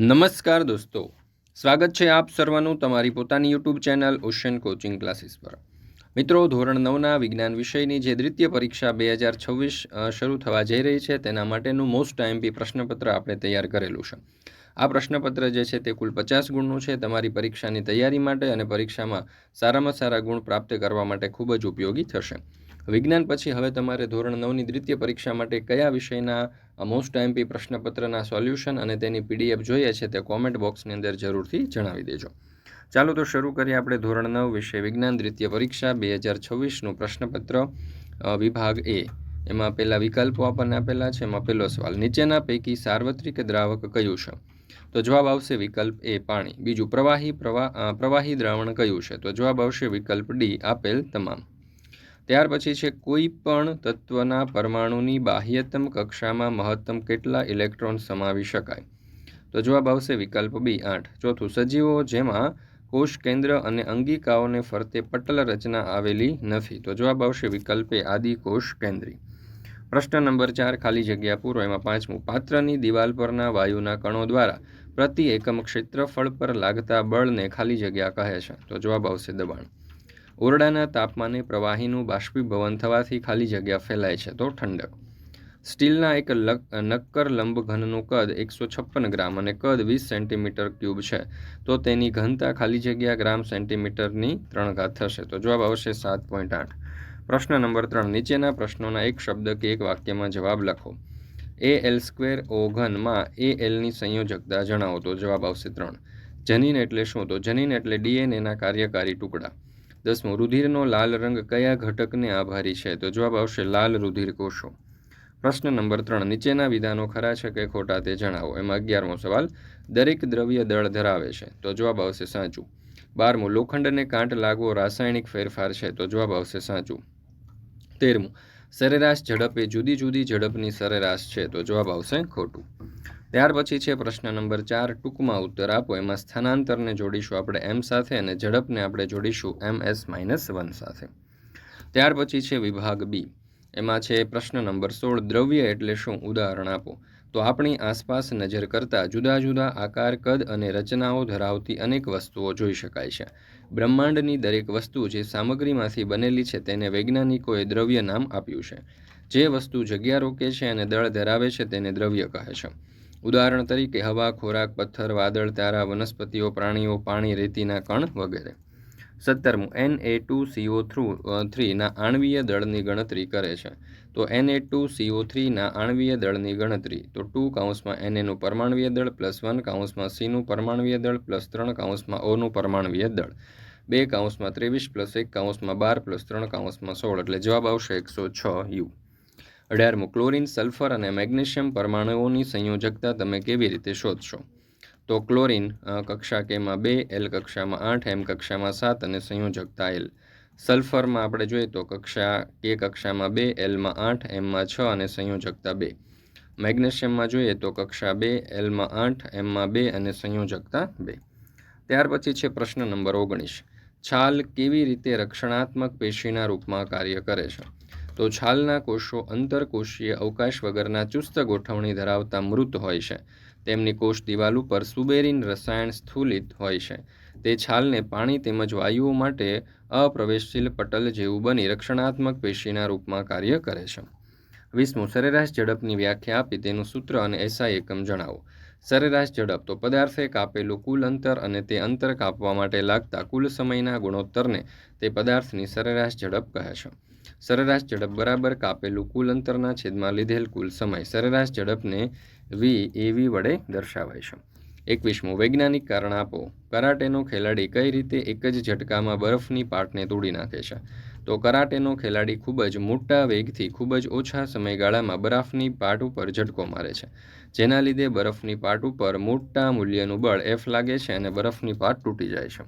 નમસ્કાર દોસ્તો. સ્વાગત છે આપ સર્વનું તમારી પોતાની YouTube channel ocean coaching classes પર. મિત્રો, ધોરણ નવના વિજ્ઞાન વિષયની જે દ્વિતીય પરીક્ષા બે હજાર છવ્વીસ શરૂ થવા જઈ રહી છે, તેના માટેનું મોસ્ટ આઈએમપી પ્રશ્નપત્ર આપણે તૈયાર કરેલું છે. આ પ્રશ્નપત્ર જે છે તે કુલ પચાસ ગુણનું છે. તમારી પરીક્ષાની તૈયારી માટે અને પરીક્ષામાં સારામાં સારા ગુણ પ્રાપ્ત કરવા માટે ખૂબ જ ઉપયોગી થશે. વિજ્ઞાન પછી હવે તમારે ધોરણ નવની દ્વિતીય પરીક્ષા માટે કયા વિષયના મોસ્ટ એમપી પ્રશ્નપત્રના સોલ્યુશન અને તેની પીડીએફ જોઈએ છે તે કોમેન્ટ બોક્સની અંદર જરૂરથી જણાવી દેજો. ચાલો તો શરૂ કરીએ આપણે ધોરણ નવ વિષય વિજ્ઞાન દ્વિતીય પરીક્ષા બે હજાર છવ્વીસનું પ્રશ્નપત્ર વિભાગ એ. એમાં પહેલાં વિકલ્પો આપણને આપેલા છે, એમાં પહેલો સવાલ, નીચેના પૈકી સાર્વત્રિક દ્રાવક કયું છે? તો જવાબ આવશે વિકલ્પ એ, પાણી. બીજું, પ્રવાહી પ્રવાહ પ્રવાહી દ્રાવણ કયું છે? તો જવાબ આવશે વિકલ્પ ડી, આપેલ તમામ. ત્યાર પછી છે, કોઈ પણ તત્વના પરમાણુની બાહ્યતમ કક્ષામાં મહત્તમ કેટલા ઇલેક્ટ્રોન સમાવી શકાય? તો જવાબ આવશે વિકલ્પ બી આઠ. ચોથું, સજીવો જેમાં કોષ કેન્દ્ર અને અંગિકાઓને ફરતે પટલ રચના આવેલી નથી. તો જવાબ આવશે વિકલ્પે આદિ કોષ કેન્દ્રી. પ્રશ્ન નંબર ચાર, ખાલી જગ્યા પૂરો. એમાં પાંચમું, પાત્રની દિવાલ પરના વાયુના કણો દ્વારા પ્રતિ એકમ ક્ષેત્રફળ પર લાગતા બળને ખાલી જગ્યા કહે છે. તો જવાબ આવશે દબાણ. ઓરડાના તાપમાને પ્રવાહીનું બાષ્પીભવન થવાથી ખાલી જગ્યા ફેલાય છે તો ઠંડક. સ્ટીલના એક નક્કર લંબઘનનું કદ એકસો છપ્પન ગ્રામ અને કદ વીસ સેન્ટીમીટર ક્યુબ છે. તો તેની ઘનતા ખાલી જગ્યા ગ્રામ સેન્ટીમીટરની ત્રણ ઘાત થશે. તો જવાબ આવશે સાત પોઈન્ટ આઠ. પ્રશ્ન નંબર ત્રણ. નીચેના પ્રશ્નોના એક શબ્દ કે એક વાક્યમાં જવાબ લખો. એ એલ સ્ક્વેર ઓ ઘનમાં એ એલની સંયોજકતા જણાવો તો જવાબ આવશે ત્રણ. જનીન એટલે શું? તો જનીન એટલે ડીએનએના કાર્યકારી ટુકડા. દસમું રુધિરનો લાલ રંગ કયા ઘટકને આભારી છે? તો જવાબ આવશે લાલ રુધિર કોષો. પ્રશ્ન નંબર ત્રણ, નીચેના વિધાનો ખરા છે કે ખોટા તે જણાવો. એમાં અગિયારમો સવાલ, દરેક દ્રવ્ય દળ ધરાવે છે. તો જવાબ આવશે સાચું. બારમું, લોખંડને કાંટ લાગવો રાસાયણિક ફેરફાર છે. તો જવાબ આવશે સાચું. તેરમું, સરેરાશ ઝડપ એ જુદી જુદી ઝડપની સરેરાશ છે. તો જવાબ આવશે ખોટું. ત્યાર પછી છે પ્રશ્ન નંબર ચાર, ટૂંકમાં ઉત્તર આપો. એમાં સ્થાનાંતરને જોડીશું આપણે એમ સાથે અને ઝડપને આપણે જોડીશું એમ એસ માઇનસ વન સાથે. ત્યાર પછી છે વિભાગ બી. એમાં છે પ્રશ્ન નંબર સોળ, દ્રવ્ય એટલે શું? ઉદાહરણ આપો. તો આપણી આસપાસ નજર કરતાં જુદા જુદા આકાર, કદ અને રચનાઓ ધરાવતી અનેક વસ્તુઓ જોઈ શકાય છે. બ્રહ્માંડની દરેક વસ્તુ જે સામગ્રીમાંથી બનેલી છે તેને વૈજ્ઞાનિકોએ દ્રવ્ય નામ આપ્યું છે. જે વસ્તુ જગ્યા રોકે છે અને દળ ધરાવે છે તેને દ્રવ્ય કહે છે. ઉદાહરણ તરીકે, હવા, ખોરાક, પથ્થર, વાદળ, તારા, વનસ્પતિઓ, પ્રાણીઓ, પાણી, રેતીના કણ વગેરે. સત્તરમું N A two C O through થ્રીના આણવીય દળની ગણતરી કરે છે. તો N A two C O થ્રીના આણવીય દળની ગણતરી. તો ટુ કાઉન્સમાં એન એનું પરમાણવીય દળ, પ્લસ વન કાઉન્સમાં સીનું પરમાણવીય દળ, પ્લસ ત્રણ કાઉન્સમાં ઓનું પરમાણવીય દળ. બે કાઉન્સમાં ત્રેવીસ, પ્લસ એક કાઉન્સમાં બાર, પ્લસ ત્રણ કાઉન્સમાં સોળ. એટલે જવાબ આવશે એકસો છ યુ. અઢારમું, ક્લોરિન, સલ્ફર અને મેગ્નેશિયમ પરમાણુઓની સંયોજકતા તમે કેવી રીતે શોધશો? તો ક્લોરિન કક્ષા કેમાં બે, એલ કક્ષામાં આઠ, એમ કક્ષામાં સાત અને સંયોજકતા એલ. સલ્ફરમાં આપણે જોઈએ તો કક્ષા કે કક્ષામાં બે, એલમાં આઠ, એમમાં છ અને સંયોજકતા બે. મેગ્નેશિયમમાં જોઈએ તો કક્ષા બે, એલમાં આઠ, એમમાં બે અને સંયોજકતા બે. ત્યાર પછી છે પ્રશ્ન નંબર ઓગણીસ. છાલ કેવી રીતે રક્ષણાત્મક પેશીના રૂપમાં કાર્ય કરે છે? તો છાલના કોષો, અંતરકોષીય અવકાશ વગરના ચુસ્ત ગોઠવણી ધરાવતા મૃત હોય છે. તેમની કોષ દિવાલ ઉપર સુબેરીન રસાયણ સ્થૂલિત હોય છે. તે છાલને પાણી તેમજ વાયુઓ માટે અપ્રવેશશીલ પટલ જેવું બની રક્ષણાત્મક પેશીના રૂપમાં કાર્ય કરે છે. વીસમું સરેરાશ ઝડપની વ્યાખ્યા આપી તેનું સૂત્ર અને એસઆઈ એકમ જણાવો. સરેરાશ ઝડપ તો પદાર્થે કાપેલું કુલ અંતર અને તે અંતર કાપવા માટે લાગતા કુલ સમયના ગુણોત્તરને તે પદાર્થની સરેરાશ ઝડપ કહે છે. સરેરાશ ઝડપ બરાબર કાપેલું કુલ અંતરના છેદમાં લીધેલ કુલ સમય સરેરાશ ઝડપને વી એવી વડે દર્શાવાય છે. એકવીસમું, વૈજ્ઞાનિક કારણ આપો. કરાટેનો ખેલાડી કઈ રીતે એક જ ઝટકામાં બરફની પાટને તોડી નાખે છે? તો કરાટેનો ખેલાડી ખૂબ જ મોટા વેગથી ખૂબ જ ઓછા સમયગાળામાં બરફની પાટ ઉપર ઝટકો મારે છે. જેના લીધે બરફની પાટ ઉપર મોટા મૂલ્યનું બળ એફ લાગે છે અને બરફની પાટ તૂટી જાય છે.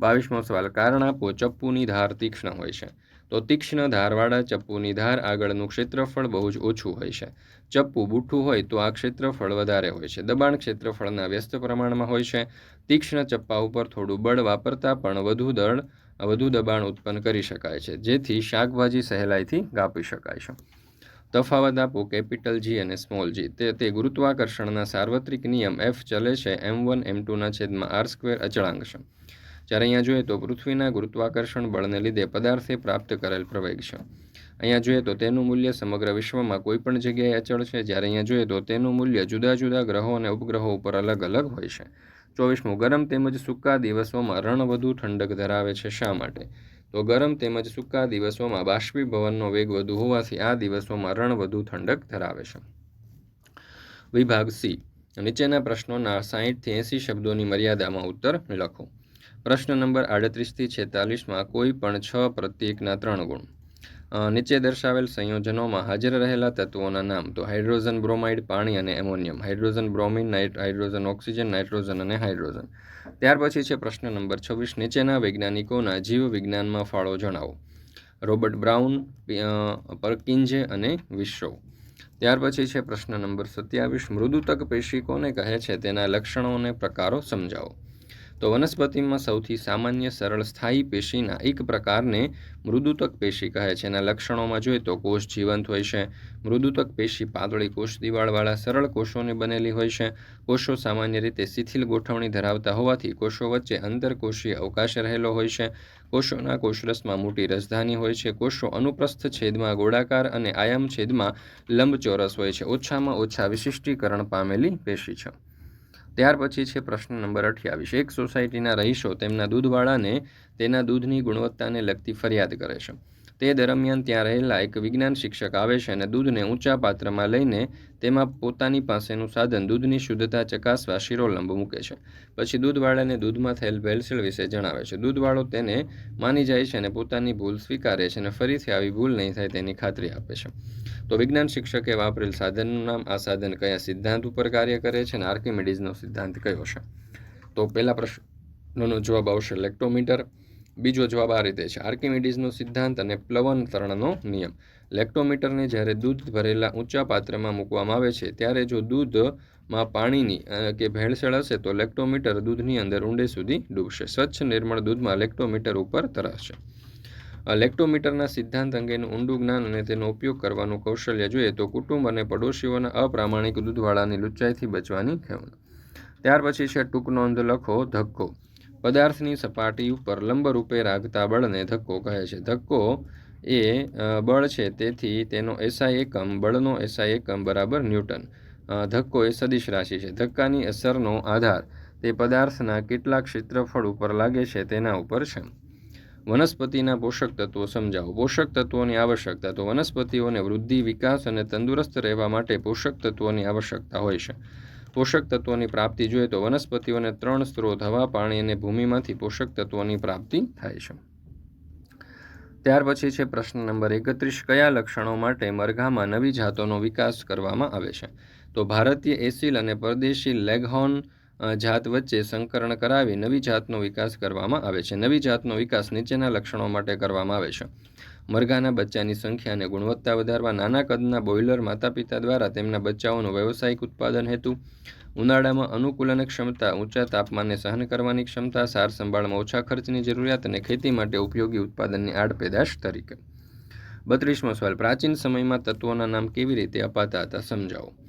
બાવીસમો સવાલ, કારણ આપો, ચપ્પુની ધાર તીક્ષ્ણ હોય છે. તો તીક્ષ્ણ ધારવાળા ચપ્પુની ધાર આગળનું ક્ષેત્રફળ બહુ જ ઓછું હોય છે. ચપ્પુ બુઠ્ઠું હોય તો આ ક્ષેત્રફળ વધારે હોય છે. દબાણ ક્ષેત્રફળના વ્યસ્ત પ્રમાણમાં હોય છે. તીક્ષ્ણ ચપ્પા ઉપર થોડું બળ વાપરતા પણ વધુ દળ, વધુ દબાણ ઉત્પન્ન કરી શકાય છે, જેથી શાકભાજી સહેલાઈથી કાપી શકાય છે. તફાવત આપો, કેપિટલ જી અને સ્મોલ જી તે તે ગુરુત્વાકર્ષણના સાર્વત્રિક નિયમ એફ ચલે છે. એમ વન એમ ટુના છેદમાં આર સ્ક્વેર અચળાંક છે. જ્યારે અહીંયા જોઈએ તો પૃથ્વીના ગુરુત્વાકર્ષણ બળને લીધે પદાર્થે પ્રાપ્ત કરેલ પ્રવેગ છે. અહીંયા જોઈએ તો તેનું મૂલ્ય સમગ્ર વિશ્વમાં કોઈ પણ જગ્યાએ અચળ છે. જ્યારે અહીંયા જોઈએ તો તેનું મૂલ્ય જુદા જુદા ગ્રહો અને ઉપગ્રહો ઉપર અલગ અલગ હોય છે. ચોવીસમું, ગરમ તેમજ સૂકા દિવસોમાં રણ વધુ ઠંડક ધરાવે છે શા માટે? તો ગરમ તેમજ સૂકા દિવસોમાં બાષ્પીભવનનો વેગ વધુ હોવાથી આ દિવસોમાં રણ વધુ ઠંડક ધરાવે છે. વિભાગ સી, નીચેના પ્રશ્નોના સાહીઠથી એંસી શબ્દોની મર્યાદામાં ઉત્તર લખો. પ્રશ્ન નંબર આડત્રીસથી છેતાલીસમાં કોઈ પણ છ પ્રત્યેકના ત્રણ ગુણ. નીચે દર્શાવેલ સંયોજનોમાં હાજર રહેલા તત્વોના નામ તો હાઇડ્રોજન બ્રોમાઇડ, પાણી અને ammonium. Hydrogen bromine, night, hydrogen oxygen, nitrogen અને હાઇડ્રોજન. ત્યાર પછી છે પ્રશ્ન નંબર છવ્વીસ. નીચેના વૈજ્ઞાનિકોના જીવ વિજ્ઞાનમાં ફાળો જણાવો. રોબર્ટ બ્રાઉન પી- પરકિંજે અને વિશ્વ ત્યાર પછી છે પ્રશ્ન નંબર સત્યાવીસ. મૃદુતક પેશી કોને કહે છે? તેના લક્ષણો અને પ્રકારો સમજાવો. તો વનસ્પતિમાં સૌથી સામાન્ય સરળ સ્થાયી પેશીના એક પ્રકારને મૃદુતક પેશી કહે છે એના લક્ષણોમાં જોઈએ તો કોષ જીવંત હોય છે. મૃદુતક પેશી પાતળી કોષ દિવાળવાળા સરળ કોષોની બનેલી હોય છે. કોષો સામાન્ય રીતે શિથિલ ગોઠવણી ધરાવતા હોવાથી કોષો વચ્ચે અંતરકોષીય અવકાશ રહેલો હોય છે. કોષોના કોષરસમાં મોટી રસધાની હોય છે. કોષો અનુપ્રસ્થ છેદમાં ગોળાકાર અને આયામ છેદમાં લંબચોરસ હોય છે. ઓછામાં ઓછા વિશિષ્ટીકરણ પામેલી પેશી છે. ત્યાર પછી છે પ્રશ્ન નંબર અઠ્યાવીસ. એક સોસાયટીના રહીશો તેમના દૂધવાળાને તેના દૂધની ગુણવત્તાને લગતી ફરિયાદ કરે છે. તે દરમિયાન ત્યાં રહેલા એક વિજ્ઞાન શિક્ષક આવે છે અને દૂધને ઊંચા પાત્રમાં લઈને તેમાં પોતાની પાસેનું સાધન દૂધની શુદ્ધતા ચકાસવા શિરોલંબ મૂકે છે. પછી દૂધવાળાને દૂધમાં થયેલ ભેળસેળ વિશે જણાવે છે. દૂધવાળો તેને માની જાય છે અને પોતાની ભૂલ સ્વીકારે છે અને ફરીથી આવી ભૂલ નહીં થાય તેની ખાતરી આપે છે. તો વિજ્ઞાન શિક્ષકે વાપરેલ સાધનનું નામ, આ સાધન કયા સિદ્ધાંત ઉપર કાર્ય કરે છે અને આર્કિમેડિઝનો સિદ્ધાંત કયો છે? તો પહેલા પ્રશ્નનો જવાબ આવશે લેક્ટોમીટર. બીજો જવાબ આ રીતે છે. આર્કિમિડીઝનો સિદ્ધાંત અને પ્લવન તરણનો નિયમ. લેક્ટોમીટરને જ્યારે દૂધ ભરેલા ઊંચા પાત્રમાં મૂકવામાં આવે છે, ત્યારે જો દૂધમાં પાણીની કે ભેળસેળ હશે, તો લેક્ટોમીટર દૂધની અંદર ઊંડે સુધી ડૂબશે. સ્વચ્છ નિર્મળ દૂધમાં લેક્ટોમીટર ઉપર તરાશે લેક્ટોમીટરના સિદ્ધાંત અંગેનું ઊંડું જ્ઞાન અને તેનો ઉપયોગ કરવાનું કૌશલ્ય જોઈએ તો કુટુંબ અને પડોશીઓના અપ્રામાણિક દૂધવાળાની લુચ્ચાઈથી બચવાની ખેવણ. ત્યાર પછી છે ટૂંક નોંધ લખો ધક્કો. પદાર્થની સપાટી ઉપર લંબરૂપે રાખતા બળને ધક્કો કહે છે. ધક્કો એ બળ છે, તેથી તેનો એસઆઈ એકમ બળનો એસઆઈ એકમ બરાબર ન્યૂટન. ધક્કો એ સદિશ રાશિ છે. ધક્કાની અસરનો આધાર તે પદાર્થના કેટલા ક્ષેત્રફળ ઉપર લાગે છે તેના ઉપર છે. વનસ્પતિના પોષક તત્વો સમજાવો. પોષક તત્વોની આવશ્યકતા તો વનસ્પતિઓને વૃદ્ધિ, વિકાસ અને તંદુરસ્ત રહેવા માટે પોષક તત્વોની આવશ્યકતા હોય છે. પોષક તત્વોની પ્રાપ્તિ જોઈએ તો વનસ્પતિઓને ત્રણ સ્ત્રોત હવા, પાણી અને ભૂમિમાંથી પોષક તત્વોની પ્રાપ્તિ થાય છે. ત્યાર પછી છે પ્રશ્ન નંબર એકત્રીસ. કયા લક્ષણો માટે મરઘામાં નવી જાતોનો વિકાસ કરવામાં આવે છે? તો ભારતીય એસિલ અને પરદેશી લેગહોર્ન જાત વચ્ચે સંકરણ કરાવી નવી જાતનો વિકાસ કરવામાં આવે છે. નવી જાતનો વિકાસ નીચેના લક્ષણો માટે કરવામાં આવે છે. મરઘાના બચ્ચાની સંખ્યા અને ગુણવત્તા વધારવા નાના કદના બોઇલર માતા પિતા દ્વારા તેમના બચ્ચાઓનું વ્યવસાયિક ઉત્પાદન હેતુ, ઉનાળામાં અનુકૂલન ક્ષમતા, ઊંચા તાપમાનને સહન કરવાની ક્ષમતા, સાર સંભાળમાં ઓછા ખર્ચની જરૂરિયાત અને ખેતી માટે ઉપયોગી ઉત્પાદનની આડપેદાશ તરીકે. બત્રીસમો સવાલ, પ્રાચીન સમયમાં તત્વોના નામ કેવી રીતે અપાતા હતા સમજાવો.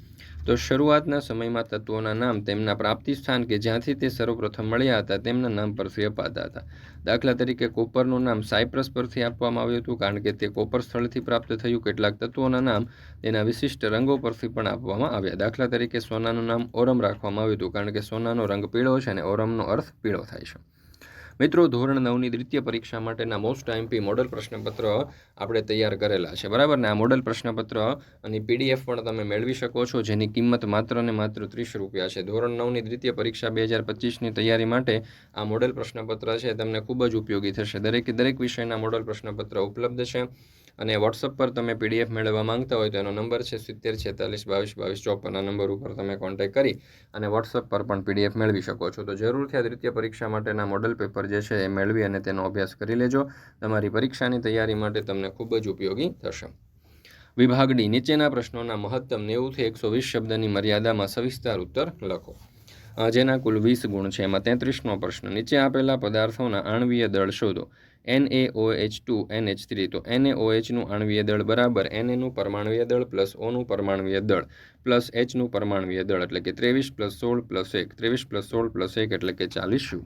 તો શરૂઆતના સમયમાં તત્વોના નામ તેમના પ્રાપ્તિ સ્થાન કે જ્યાંથી તે સર્વપ્રથમ મળ્યા હતા તેમના નામ પરથી અપાતા હતા. દાખલા તરીકે કોપરનું નામ સાયપ્રસ પરથી આપવામાં આવ્યું હતું કારણ કે તે કોપર સ્થળથી પ્રાપ્ત થયું. કેટલાક તત્વોના નામ તેના વિશિષ્ટ રંગો પરથી પણ આપવામાં આવ્યા. દાખલા તરીકે સોનાનું નામ ઓરમ રાખવામાં આવ્યું હતું કારણ કે સોનાનો રંગ પીળો છે અને ઓરમનો અર્થ પીળો થાય છે. મિત્રો, ધોરણ નવની દ્વિતીય પરીક્ષા માટેના મોસ્ટ આઈમપી મોડલ પ્રશ્નપત્ર આપણે તૈયાર કરેલા છે. બરાબર ને? આ મોડલ પ્રશ્નપત્ર અને પીડીએફ પણ તમે મેળવી શકો છો, જેની કિંમત માત્ર ને માત્ર ત્રીસ રૂપિયા છે. ધોરણ નવની દ્વિતીય પરીક્ષા બે હજાર પચીસની તૈયારી માટે આ મોડલ પ્રશ્નપત્ર છે, તમને ખૂબ જ ઉપયોગી થશે. દરેકે દરેક વિષયના મોડલ પ્રશ્નપત્ર ઉપલબ્ધ છે. અને વોટ્સઅપ પર તમે પીડીએફ મેળવવા માંગતા હોય તો એનો નંબર છે સિત્તેર, છેતાલીસ, બાવીસ બાવીસ, ચોપન આ નંબર ઉપર તમે કોન્ટેક્ટ કરી અને વોટ્સઅપ પર પણ પીડીએફ મેળવી શકો છો. તો જરૂરથી આ દ્વિતીય પરીક્ષા માટેના મોડલ પેપર જે છે એ મેળવી અને તેનો અભ્યાસ કરી લેજો. તમારી પરીક્ષાની તૈયારી માટે તમને ખૂબ જ ઉપયોગી થશે. વિભાગ ડી, નીચેના પ્રશ્નોના મહત્તમ નેવુંથી એકસો વીસ શબ્દની મર્યાદામાં સવિસ્તાર ઉત્તર લખો. જેના કુલ વીસ ગુણ છે, એમાં તેત્રીસનો પ્રશ્ન, નીચે આપેલા પદાર્થોના આણવીય દળ શોધો. N A H two N H three તો એન એ ઓ એચનું આણવીય દળ બરાબર એન એનું પરમાણવીય દળ પ્લસ ઓનું પરમાણવીય દળ પ્લસ એચનું પરમાણવીય દળ. એટલે કે ત્રેવીસ પ્લસ સોળ પ્લસ એક. ત્રેવીસ પ્લસ સોળ પ્લસ એક એટલે કે ચાલીસું.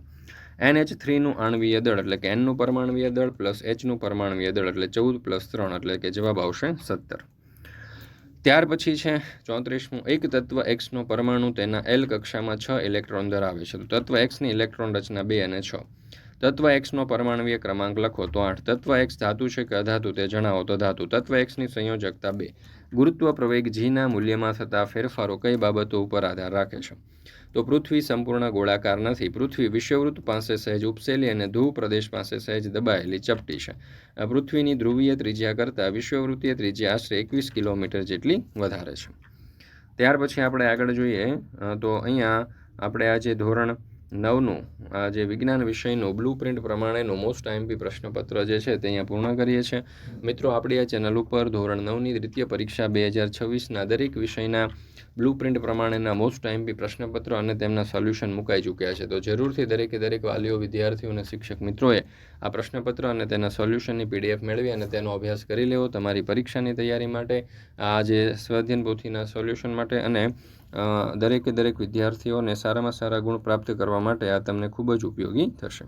એન એચ થ્રીનું આણવીય દળ એટલે કે એનનું પરમાણવીય દળ પ્લસ એચનું પરમાણવીય દળ એટલે ચૌદ પ્લસ ત્રણ એટલે કે જવાબ આવશે સત્તર. ત્યાર પછી છે ચોત્રીસમું. એક તત્વ એક્સનો પરમાણુ તેના એલ કક્ષામાં છ ઇલેક્ટ્રોન ધરાવે છે. તો તત્વ એક્સની ઇલેક્ટ્રોન રચના બે અને છ. તત્વ એક્સનો પરમાણવીય ક્રમાંક લખો તો આઠ. તત્વ એક્સ ધાતુ છે કે અધાતુ તે જણાવો તો ધાતુ. તત્વ એક્સની સંયોજકતા બે. ગુરુત્વ પ્રવેગ જીના મૂલ્યમાં થતા ફેરફારો કઈ બાબતો ઉપર આધાર રાખે છે? તો પૃથ્વી સંપૂર્ણ ગોળાકાર નથી. પૃથ્વી વિષુવવૃત્ત પાસે સહેજ ઉપસેલી અને ધ્રુવ પ્રદેશ પાસે સહેજ દબાયેલી ચપટી છે. પૃથ્વીની ધ્રુવીય ત્રિજ્યા કરતાં વિશ્વવૃત્તીય ત્રિજ્યા આશરે એકવીસ કિલોમીટર જેટલી વધારે છે. ત્યાર પછી આપણે આગળ જોઈએ તો અહીંયા આપણે આજે ધોરણ નવનું. જે વિજ્ઞાન વિષયનું બ્લુ પ્રિન્ટ પ્રમાણેનું મોસ્ટ આઈએમપી પ્રશ્નપત્ર જે છે તે અહીંયા પૂર્ણ કરીએ છીએ. મિત્રો, આપણી આ ચેનલ ઉપર ધોરણ નવની દ્વિતીય પરીક્ષા બે હજાર છવ્વીસના દરેક વિષયના બ્લુ પ્રિન્ટ પ્રમાણેના મોસ્ટ આઈએમપી પ્રશ્નપત્ર અને તેમના સોલ્યુશન મુકાઈ ચૂક્યા છે. તો જરૂરથી દરેકે દરેક વાલીઓ, વિદ્યાર્થીઓ અને શિક્ષક મિત્રોએ આ પ્રશ્નપત્ર અને તેના સોલ્યુશનની પીડીએફ મેળવી અને તેનો અભ્યાસ કરી લેવો. તમારી પરીક્ષાની તૈયારી માટે, આ જે સ્વાધ્યન પોથીના સોલ્યુશન માટે અને દરેકે દરેક વિદ્યાર્થીઓને સારામાં સારા ગુણ પ્રાપ્ત કરવા માટે આ તમને ખૂબ જ ઉપયોગી થશે.